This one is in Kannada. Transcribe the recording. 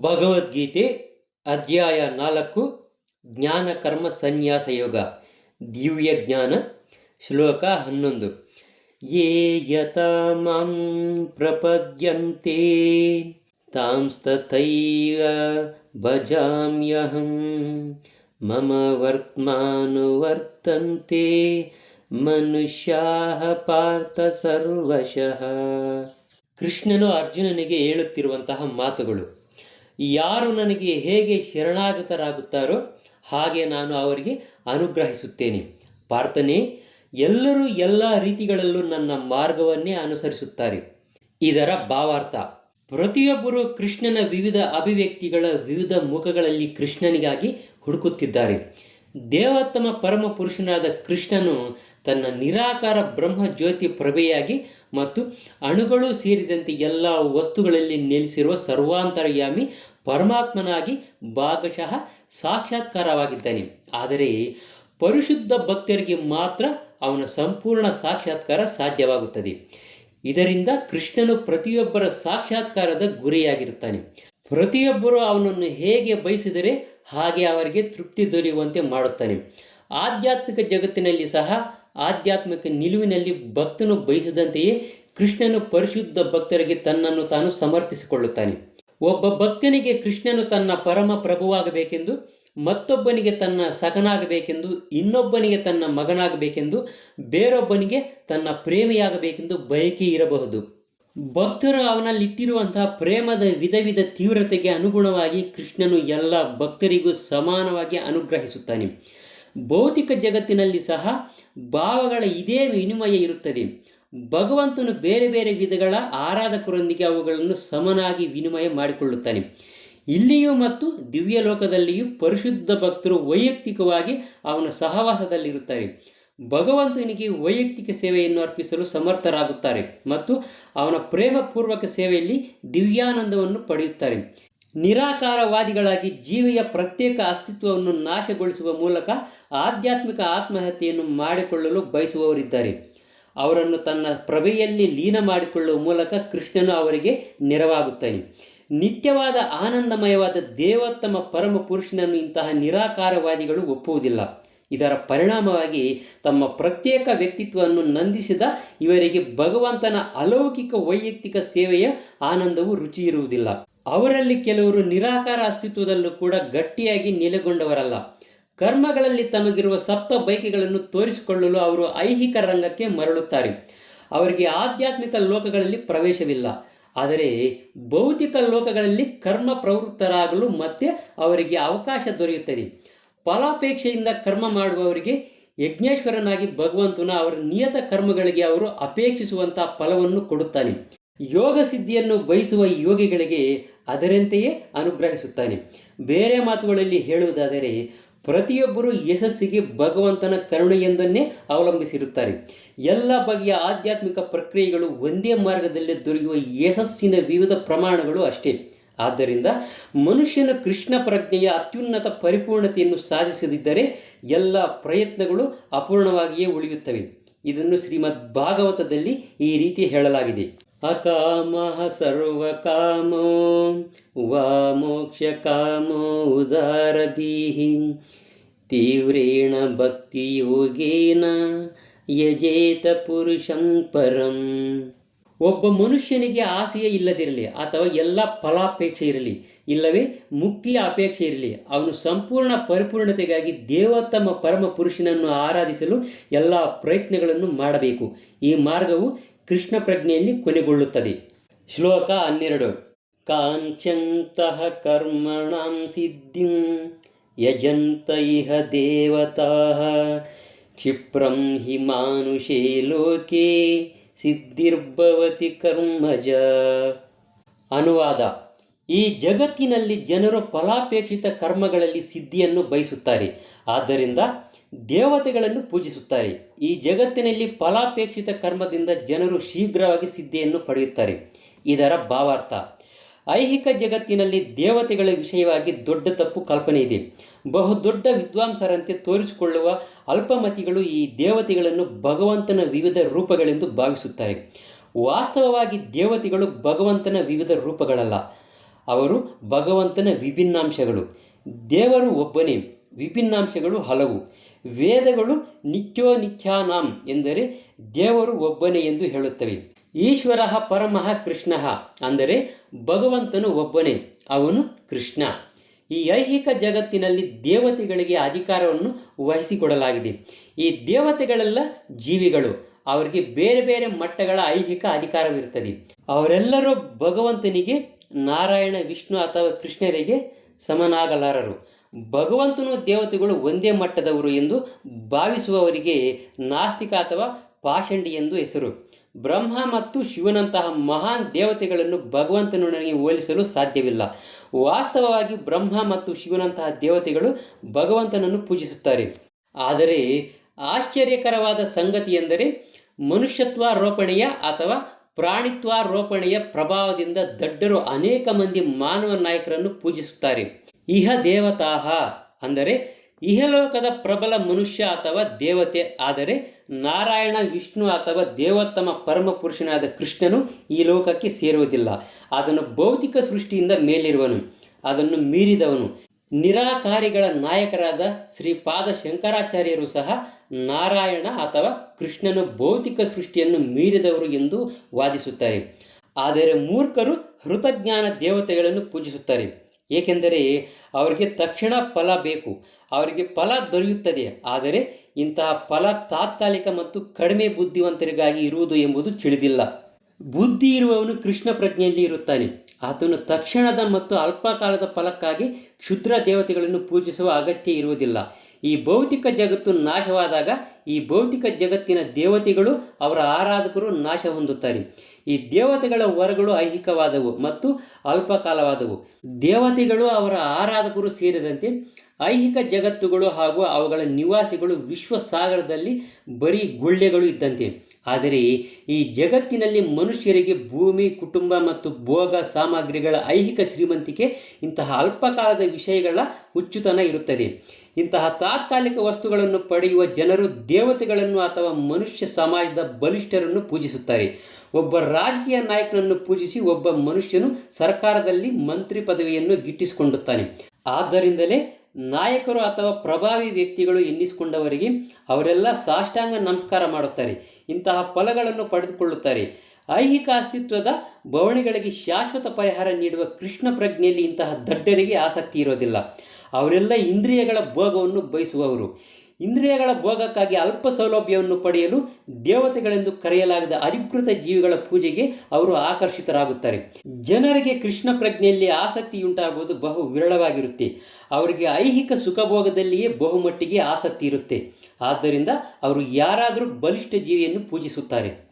ಭಗವದ್ಗೀತೆ ಅಧ್ಯಾಯ ನಾಲ್ಕು, ಜ್ಞಾನ ಕರ್ಮ ಸನ್ಯಾಸ ಯೋಗ, ದಿವ್ಯ ಜ್ಞಾನ, ಶ್ಲೋಕ ಹನ್ನೊಂದು. ಯೇ ಯಥಾ ಮಾಂ ಪ್ರಪದ್ಯಂತೆ ತಾಂಸ್ತಥೈವ ಭಜಾಮ್ಯಹಂ, ಮಮ ವರ್ತ್ಮಾನುವರ್ತಂತೆ, ಮನುಷ್ಯ ಪಾರ್ಥ ಸರ್ವಶಃ. ಕೃಷ್ಣನು ಅರ್ಜುನನಿಗೆ ಹೇಳುತ್ತಿರುವಂತಹ ಮಾತುಗಳು. ಯಾರು ನನಗೆ ಹೇಗೆ ಶರಣಾಗತರಾಗುತ್ತಾರೋ ಹಾಗೆ ನಾನು ಅವರಿಗೆ ಅನುಗ್ರಹಿಸುತ್ತೇನೆ. ಪಾರ್ಥನೆ, ಎಲ್ಲರೂ ಎಲ್ಲ ರೀತಿಗಳಲ್ಲೂ ನನ್ನ ಮಾರ್ಗವನ್ನೇ ಅನುಸರಿಸುತ್ತಾರೆ. ಇದರ ಭಾವಾರ್ಥ, ಪ್ರತಿಯೊಬ್ಬರು ಕೃಷ್ಣನ ವಿವಿಧ ಅಭಿವ್ಯಕ್ತಿಗಳ ವಿವಿಧ ಮುಖಗಳಲ್ಲಿ ಕೃಷ್ಣನಿಗಾಗಿ ಹುಡುಕುತ್ತಿದ್ದಾರೆ. ದೇವೋತ್ತಮ ಪರಮ ಪುರುಷನಾದ ಕೃಷ್ಣನು ತನ್ನ ನಿರಾಕಾರ ಬ್ರಹ್ಮ ಜ್ಯೋತಿ ಪ್ರಭೆಯಾಗಿ ಮತ್ತು ಅಣುಗಳು ಸೇರಿದಂತೆ ಎಲ್ಲ ವಸ್ತುಗಳಲ್ಲಿ ನೆಲೆಸಿರುವ ಸರ್ವಾಂತರ್ಯಾಮಿ ಪರಮಾತ್ಮನಾಗಿ ಭಾಗಶಃ ಸಾಕ್ಷಾತ್ಕಾರವಾಗಿದ್ದಾನೆ. ಆದರೆ ಪರಿಶುದ್ಧ ಭಕ್ತರಿಗೆ ಮಾತ್ರ ಅವನ ಸಂಪೂರ್ಣ ಸಾಕ್ಷಾತ್ಕಾರ ಸಾಧ್ಯವಾಗುತ್ತದೆ. ಇದರಿಂದ ಕೃಷ್ಣನು ಪ್ರತಿಯೊಬ್ಬರ ಸಾಕ್ಷಾತ್ಕಾರದ ಗುರಿಯಾಗಿರುತ್ತಾನೆ. ಪ್ರತಿಯೊಬ್ಬರು ಅವನನ್ನು ಹೇಗೆ ಬಯಸಿದರೆ ಹಾಗೆ ಅವರಿಗೆ ತೃಪ್ತಿ ದೊರೆಯುವಂತೆ ಮಾಡುತ್ತಾನೆ. ಆಧ್ಯಾತ್ಮಿಕ ಜಗತ್ತಿನಲ್ಲಿ ಸಹ ಆಧ್ಯಾತ್ಮಿಕ ನಿಲುವಿನಲ್ಲಿ ಭಕ್ತನು ಬಯಸಿದಂತೆಯೇ ಕೃಷ್ಣನು ಪರಿಶುದ್ಧ ಭಕ್ತರಿಗೆ ತನ್ನನ್ನು ತಾನು ಸಮರ್ಪಿಸಿಕೊಳ್ಳುತ್ತಾನೆ. ಒಬ್ಬ ಭಕ್ತನಿಗೆ ಕೃಷ್ಣನು ತನ್ನ ಪರಮ ಪ್ರಭುವಾಗಬೇಕೆಂದು, ಮತ್ತೊಬ್ಬನಿಗೆ ತನ್ನ ಸಗನಾಗಬೇಕೆಂದು ಇನ್ನೊಬ್ಬನಿಗೆ ತನ್ನ ಮಗನಾಗಬೇಕೆಂದು, ಬೇರೊಬ್ಬನಿಗೆ ತನ್ನ ಪ್ರೇಮಿಯಾಗಬೇಕೆಂದು ಬಯಕೆ ಇರಬಹುದು. ಭಕ್ತರು ಅವನಲ್ಲಿಟ್ಟಿರುವಂತಹ ಪ್ರೇಮದ ವಿಧ ವಿಧ ತೀವ್ರತೆಗೆ ಅನುಗುಣವಾಗಿ ಕೃಷ್ಣನು ಎಲ್ಲ ಭಕ್ತರಿಗೂ ಸಮಾನವಾಗಿ ಅನುಗ್ರಹಿಸುತ್ತಾನೆ. ಭೌತಿಕ ಜಗತ್ತಿನಲ್ಲಿ ಸಹ ಭಾವಗಳ ಇದೇ ವಿನಿಮಯ ಇರುತ್ತದೆ. ಭಗವಂತನು ಬೇರೆ ಬೇರೆ ವಿಧಗಳ ಆರಾಧಕರೊಂದಿಗೆ ಅವುಗಳನ್ನು ಸಮನಾಗಿ ವಿನಿಮಯ ಮಾಡಿಕೊಳ್ಳುತ್ತಾನೆ. ಇಲ್ಲಿಯೂ ಮತ್ತು ದಿವ್ಯ ಲೋಕದಲ್ಲಿಯೂ ಪರಿಶುದ್ಧ ಭಕ್ತರು ವೈಯಕ್ತಿಕವಾಗಿ ಅವನ ಸಹವಾಸದಲ್ಲಿರುತ್ತಾರೆ. ಭಗವಂತನಿಗೆ ವೈಯಕ್ತಿಕ ಸೇವೆಯನ್ನು ಅರ್ಪಿಸಲು ಸಮರ್ಥರಾಗುತ್ತಾರೆ ಮತ್ತು ಅವನ ಪ್ರೇಮಪೂರ್ವಕ ಸೇವೆಯಲ್ಲಿ ದಿವ್ಯಾನಂದವನ್ನು ಪಡೆಯುತ್ತಾರೆ. ನಿರಾಕಾರವಾದಿಗಳಾಗಿ ಜೀವಿಯ ಪ್ರತ್ಯೇಕ ಅಸ್ತಿತ್ವವನ್ನು ನಾಶಗೊಳಿಸುವ ಮೂಲಕ ಆಧ್ಯಾತ್ಮಿಕ ಆತ್ಮಹತ್ಯೆಯನ್ನು ಮಾಡಿಕೊಳ್ಳಲು ಬಯಸುವವರಿದ್ದಾರೆ. ಅವರನ್ನು ತನ್ನ ಪ್ರಭೆಯಲ್ಲಿ ಲೀನ ಮಾಡಿಕೊಳ್ಳುವ ಮೂಲಕ ಕೃಷ್ಣನು ಅವರಿಗೆ ನೆರವಾಗುತ್ತಾನೆ. ನಿತ್ಯವಾದ ಆನಂದಮಯವಾದ ದೇವೋತ್ತಮ ಪರಮ ಪುರುಷನನ್ನು ಇಂತಹ ನಿರಾಕಾರವಾದಿಗಳು ಒಪ್ಪುವುದಿಲ್ಲ. ಇದರ ಪರಿಣಾಮವಾಗಿ ತಮ್ಮ ಪ್ರತ್ಯೇಕ ವ್ಯಕ್ತಿತ್ವವನ್ನು ನಂದಿಸಿದ ಇವರಿಗೆ ಭಗವಂತನ ಅಲೌಕಿಕ ವೈಯಕ್ತಿಕ ಸೇವೆಯ ಆನಂದವು ರುಚಿ ಇರುವುದಿಲ್ಲ ಅವರಲ್ಲಿ ಕೆಲವರು ನಿರಾಕಾರ ಅಸ್ತಿತ್ವದಲ್ಲೂ ಕೂಡ ಗಟ್ಟಿಯಾಗಿ ನೆಲೆಗೊಂಡವರಲ್ಲ. ಕರ್ಮಗಳಲ್ಲಿ ತಮಗಿರುವ ಸಪ್ತ ಬೈಕೆಗಳನ್ನು ತೋರಿಸಿಕೊಳ್ಳಲು ಅವರು ಐಹಿಕ ರಂಗಕ್ಕೆ ಮರಳುತ್ತಾರೆ. ಅವರಿಗೆ ಆಧ್ಯಾತ್ಮಿಕ ಲೋಕಗಳಲ್ಲಿ ಪ್ರವೇಶವಿಲ್ಲ. ಆದರೆ ಭೌತಿಕ ಲೋಕಗಳಲ್ಲಿ ಕರ್ಮ ಪ್ರವೃತ್ತರಾಗಲು ಮತ್ತೆ ಅವರಿಗೆ ಅವಕಾಶ ದೊರೆಯುತ್ತದೆ. ಫಲಾಪೇಕ್ಷೆಯಿಂದ ಕರ್ಮ ಮಾಡುವವರಿಗೆ ಯಜ್ಞೇಶ್ವರನಾಗಿ ಭಗವಂತನ ಅವರ ನಿಯತ ಕರ್ಮಗಳಿಗೆ ಅವರು ಅಪೇಕ್ಷಿಸುವಂತಹ ಫಲವನ್ನು ಕೊಡುತ್ತಾನೆ. ಯೋಗ ಸಿದ್ಧಿಯನ್ನು ಬಯಸುವ ಯೋಗಿಗಳಿಗೆ ಅದರಂತೆಯೇ ಅನುಗ್ರಹಿಸುತ್ತಾನೆ. ಬೇರೆ ಮಾತುಗಳಲ್ಲಿ ಹೇಳುವುದಾದರೆ, ಪ್ರತಿಯೊಬ್ಬರು ಯಶಸ್ಸಿಗೆ ಭಗವಂತನ ಕರುಣೆಯೊಂದನ್ನೇ ಅವಲಂಬಿಸಿರುತ್ತಾರೆ. ಎಲ್ಲ ಬಗೆಯ ಆಧ್ಯಾತ್ಮಿಕ ಪ್ರಕ್ರಿಯೆಗಳು ಒಂದೇ ಮಾರ್ಗದಲ್ಲಿ ದೊರೆಯುವ ಯಶಸ್ಸಿನ ವಿವಿಧ ಪ್ರಮಾಣಗಳು ಅಷ್ಟೇ. ಆದ್ದರಿಂದ ಮನುಷ್ಯನ ಕೃಷ್ಣ ಪ್ರಜ್ಞೆಯ ಅತ್ಯುನ್ನತ ಪರಿಪೂರ್ಣತೆಯನ್ನು ಸಾಧಿಸದಿದ್ದರೆ ಎಲ್ಲ ಪ್ರಯತ್ನಗಳು ಅಪೂರ್ಣವಾಗಿಯೇ ಉಳಿಯುತ್ತವೆ. ಇದನ್ನು ಶ್ರೀಮದ್ ಭಾಗವತದಲ್ಲಿ ಈ ರೀತಿ ಹೇಳಲಾಗಿದೆ. ಅಕಾಮಃ ಸರ್ವಕಾಮೋ ವಾ ಕಾಮೋ ಉದಾರದೀಹಿ ತೀವ್ರೇಣ ಭಕ್ತಿಯೋಗೇನ ಯಜೇತ ಪುರುಷಂ ಪರಂ ಒಬ್ಬ ಮನುಷ್ಯನಿಗೆ ಆಸೆಯೇ ಇಲ್ಲದಿರಲಿ, ಅಥವಾ ಎಲ್ಲ ಫಲಾಪೇಕ್ಷೆ ಇರಲಿ, ಇಲ್ಲವೇ ಮುಕ್ತಿಯ ಅಪೇಕ್ಷೆ ಇರಲಿ, ಅವನು ಸಂಪೂರ್ಣ ಪರಿಪೂರ್ಣತೆಗಾಗಿ ದೇವತಮ್ಮ ಪರಮ ಪುರುಷನನ್ನು ಆರಾಧಿಸಲು ಎಲ್ಲ ಪ್ರಯತ್ನಗಳನ್ನು ಮಾಡಬೇಕು. ಈ ಮಾರ್ಗವು ಕೃಷ್ಣ ಪ್ರಜ್ಞೆಯಲ್ಲಿ ಕೊನೆಗೊಳ್ಳುತ್ತದೆ. ಶ್ಲೋಕ ಹನ್ನೆರಡು. ಕಾಂಕ್ಷಂತಹ ಕರ್ಮಣಾಂ ಸಿದ್ಧಿಂ ಯಜಂತ ಇಹ ದೇವತಾ. ಕ್ಷಿಪ್ರಂ ಹಿ ಮಾನುಷೇ ಲೋಕೆ ಸಿದ್ಧಿರ್ಭವತಿ ಕರ್ಮಜ. ಅನುವಾದ. ಈ ಜಗತ್ತಿನಲ್ಲಿ ಜನರು ಫಲಾಪೇಕ್ಷಿತ ಕರ್ಮಗಳಲ್ಲಿ ಸಿದ್ಧಿಯನ್ನು ಬಯಸುತ್ತಾರೆ. ಆದ್ದರಿಂದ ದೇವತೆಗಳನ್ನು ಪೂಜಿಸುತ್ತಾರೆ. ಈ ಜಗತ್ತಿನಲ್ಲಿ ಫಲಾಪೇಕ್ಷಿತ ಕರ್ಮದಿಂದ ಜನರು ಶೀಘ್ರವಾಗಿ ಸಿದ್ಧಿಯನ್ನು ಪಡೆಯುತ್ತಾರೆ. ಇದರ ಭಾವಾರ್ಥ, ಐಹಿಕ ಜಗತ್ತಿನಲ್ಲಿ ದೇವತೆಗಳ ವಿಷಯವಾಗಿ ದೊಡ್ಡ ತಪ್ಪು ಕಲ್ಪನೆ ಇದೆ. ಬಹುದೊಡ್ಡ ವಿದ್ವಾಂಸರಂತೆ ತೋರಿಸಿಕೊಳ್ಳುವ ಅಲ್ಪಮತಿಗಳು ಈ ದೇವತೆಗಳನ್ನು ಭಗವಂತನ ವಿವಿಧ ರೂಪಗಳೆಂದು ಭಾವಿಸುತ್ತಾರೆ. ವಾಸ್ತವವಾಗಿ ದೇವತೆಗಳು ಭಗವಂತನ ವಿವಿಧ ರೂಪಗಳಲ್ಲ, ಅವರು ಭಗವಂತನ ವಿಭಿನ್ನಾಂಶಗಳು. ದೇವರು ಒಬ್ಬನೇ, ವಿಭಿನ್ನಾಂಶಗಳು ಹಲವು. ವೇದಗಳು ನಿತ್ಯೋ ನಿತ್ಯಾನಾಂ ಎಂದರೆ ದೇವರು ಒಬ್ಬನೇ ಎಂದು ಹೇಳುತ್ತವೆ. ಈಶ್ವರ ಪರಮಃ ಕೃಷ್ಣ ಅಂದರೆ ಭಗವಂತನು ಒಬ್ಬನೇ, ಅವನು ಕೃಷ್ಣ. ಈ ಐಹಿಕ ಜಗತ್ತಿನಲ್ಲಿ ದೇವತೆಗಳಿಗೆ ಅಧಿಕಾರವನ್ನು ವಹಿಸಿಕೊಡಲಾಗಿದೆ. ಈ ದೇವತೆಗಳೆಲ್ಲ ಜೀವಿಗಳು. ಅವರಿಗೆ ಬೇರೆ ಬೇರೆ ಮಟ್ಟಗಳ ಐಹಿಕ ಅಧಿಕಾರವಿರುತ್ತದೆ. ಅವರೆಲ್ಲರೂ ಭಗವಂತನಿಗೆ ನಾರಾಯಣ, ವಿಷ್ಣು ಅಥವಾ ಕೃಷ್ಣರಿಗೆ ಸಮನಾಗಲಾರರು. ಭಗವಂತನು ದೇವತೆಗಳು ಒಂದೇ ಮಟ್ಟದವರು ಎಂದು ಭಾವಿಸುವವರಿಗೆ ನಾಸ್ತಿಕ ಅಥವಾ ಪಾಷಂಡಿ ಎಂದು ಹೆಸರು. ಬ್ರಹ್ಮ ಮತ್ತು ಶಿವನಂತಹ ಮಹಾನ್ ದೇವತೆಗಳನ್ನು ಭಗವಂತನು ನನಗೆ ಹೋಲಿಸಲು ಸಾಧ್ಯವಿಲ್ಲ. ವಾಸ್ತವವಾಗಿ ಬ್ರಹ್ಮ ಮತ್ತು ಶಿವನಂತಹ ದೇವತೆಗಳು ಭಗವಂತನನ್ನು ಪೂಜಿಸುತ್ತಾರೆ. ಆದರೆ ಆಶ್ಚರ್ಯಕರವಾದ ಸಂಗತಿ ಎಂದರೆ ಮನುಷ್ಯತ್ವಾರೋಪಣೆಯ ಅಥವಾ ಪ್ರಾಣಿತ್ವಾರೋಪಣೆಯ ಪ್ರಭಾವದಿಂದ ದಡ್ಡರು ಅನೇಕ ಮಂದಿ ಮಾನವ ನಾಯಕರನ್ನು ಪೂಜಿಸುತ್ತಾರೆ. ಇಹ ದೇವತಾಹ ಅಂದರೆ ಇಹಲೋಕದ ಪ್ರಬಲ ಮನುಷ್ಯ ಅಥವಾ ದೇವತೆ, ಆದರೆ ನಾರಾಯಣ, ವಿಷ್ಣು ಅಥವಾ ದೇವೋತ್ತಮ ಪರಮ ಪುರುಷನಾದ ಕೃಷ್ಣನು ಈ ಲೋಕಕ್ಕೆ ಸೇರುವುದಿಲ್ಲ. ಅದನ್ನು ಭೌತಿಕ ಸೃಷ್ಟಿಯಿಂದ ಮೇಲಿರುವನು, ಅದನ್ನು ಮೀರಿದವನು. ನಿರಾಕಾರಿಗಳ ನಾಯಕರಾದ ಶ್ರೀಪಾದ ಶಂಕರಾಚಾರ್ಯರು ಸಹ ನಾರಾಯಣ ಅಥವಾ ಕೃಷ್ಣನ ಭೌತಿಕ ಸೃಷ್ಟಿಯನ್ನು ಮೀರಿದವರು ಎಂದು ವಾದಿಸುತ್ತಾರೆ. ಆದರೆ ಮೂರ್ಖರು ಹೃತಜ್ಞಾನ ದೇವತೆಗಳನ್ನು ಪೂಜಿಸುತ್ತಾರೆ. ಏಕೆಂದರೆ ಅವರಿಗೆ ತಕ್ಷಣ ಫಲ ಬೇಕು. ಅವರಿಗೆ ಫಲ ದೊರೆಯುತ್ತದೆ. ಆದರೆ ಇಂತಹ ಫಲ ತಾತ್ಕಾಲಿಕ ಮತ್ತು ಕಡಿಮೆ ಬುದ್ಧಿವಂತರಿಗಾಗಿ ಇರುವುದು ಎಂಬುದು ತಿಳಿದಿಲ್ಲ. ಬುದ್ಧಿ ಇರುವವನು ಕೃಷ್ಣ ಪ್ರಜ್ಞೆಯಲ್ಲಿ ಇರುತ್ತಾನೆ. ಆತನು ತಕ್ಷಣದ ಮತ್ತು ಅಲ್ಪಕಾಲದ ಫಲಕ್ಕಾಗಿ ಕ್ಷುದ್ರ ದೇವತೆಗಳನ್ನು ಪೂಜಿಸುವ ಅಗತ್ಯ ಇರುವುದಿಲ್ಲ. ಈ ಭೌತಿಕ ಜಗತ್ತು ನಾಶವಾದಾಗ ಈ ಭೌತಿಕ ಜಗತ್ತಿನ ದೇವತೆಗಳು ಅವರ ಆರಾಧಕರು ನಾಶ ಹೊಂದುತ್ತಾರೆ. ಈ ದೇವತೆಗಳ ವರಗಳು ಐಹಿಕವಾದವು ಮತ್ತು ಅಲ್ಪಕಾಲವಾದವು. ದೇವತೆಗಳು ಅವರ ಆರಾಧಕರು ಸೇರಿದಂತೆ ಐಹಿಕ ಜಗತ್ತುಗಳು ಹಾಗೂ ಅವುಗಳ ನಿವಾಸಿಗಳು ವಿಶ್ವಸಾಗರದಲ್ಲಿ ಬರೀ ಗುಳ್ಳೆಗಳು ಇದ್ದಂತೆ. ಆದರೆ ಈ ಜಗತ್ತಿನಲ್ಲಿ ಮನುಷ್ಯರಿಗೆ ಭೂಮಿ, ಕುಟುಂಬ ಮತ್ತು ಭೋಗ ಸಾಮಗ್ರಿಗಳ ಐಹಿಕ ಶ್ರೀಮಂತಿಕೆ ಇಂತಹ ಅಲ್ಪಕಾಲದ ವಿಷಯಗಳ ಹುಚ್ಚುತನ ಇರುತ್ತದೆ. ಇಂತಹ ತಾತ್ಕಾಲಿಕ ವಸ್ತುಗಳನ್ನು ಪಡೆಯುವ ಜನರು ದೇವತೆಗಳನ್ನು ಅಥವಾ ಮನುಷ್ಯ ಸಮಾಜದ ಬಲಿಷ್ಠರನ್ನು ಪೂಜಿಸುತ್ತಾರೆ. ಒಬ್ಬ ರಾಜಕೀಯ ನಾಯಕನನ್ನು ಪೂಜಿಸಿ ಒಬ್ಬ ಮನುಷ್ಯನು ಸರ್ಕಾರದಲ್ಲಿ ಮಂತ್ರಿ ಪದವಿಯನ್ನು ಗಿಟ್ಟಿಸಿಕೊಂಡುತ್ತಾನೆ ಆದ್ದರಿಂದಲೇ ನಾಯಕರು ಅಥವಾ ಪ್ರಭಾವಿ ವ್ಯಕ್ತಿಗಳು ಎನ್ನಿಸಿಕೊಂಡವರಿಗೆ ಅವರೆಲ್ಲ ಸಾಷ್ಟಾಂಗ ನಮಸ್ಕಾರ ಮಾಡುತ್ತಾರೆ. ಇಂತಹ ಫಲಗಳನ್ನು ಪಡೆದುಕೊಳ್ಳುತ್ತಾರೆ. ಐಹಿಕ ಅಸ್ತಿತ್ವದ ಬವಣೆಗಳಿಗೆ ಶಾಶ್ವತ ಪರಿಹಾರ ನೀಡುವ ಕೃಷ್ಣ ಪ್ರಜ್ಞೆಯಲ್ಲಿ ಇಂತಹ ದಡ್ಡರಿಗೆ ಆಸಕ್ತಿ ಇರೋದಿಲ್ಲ. ಅವರೆಲ್ಲ ಇಂದ್ರಿಯಗಳ ಭೋಗವನ್ನು ಬಯಸುವವರು. ಇಂದ್ರಿಯಗಳ ಭೋಗಕ್ಕಾಗಿ ಅಲ್ಪ ಸೌಲಭ್ಯವನ್ನು ಪಡೆಯಲು ದೇವತೆಗಳೆಂದು ಕರೆಯಲಾಗದ ಅಧಿಕೃತ ಜೀವಿಗಳ ಪೂಜೆಗೆ ಅವರು ಆಕರ್ಷಿತರಾಗುತ್ತಾರೆ. ಜನರಿಗೆ ಕೃಷ್ಣ ಪ್ರಜ್ಞೆಯಲ್ಲಿ ಆಸಕ್ತಿಯುಂಟಾಗುವುದು ಬಹು ವಿರಳವಾಗಿರುತ್ತೆ. ಅವರಿಗೆ ಐಹಿಕ ಸುಖಭೋಗದಲ್ಲಿಯೇ ಬಹುಮಟ್ಟಿಗೆ ಆಸಕ್ತಿ ಇರುತ್ತೆ. ಆದ್ದರಿಂದ ಅವರು ಯಾರಾದರೂ ಬಲಿಷ್ಠ ಜೀವಿಯನ್ನು ಪೂಜಿಸುತ್ತಾರೆ.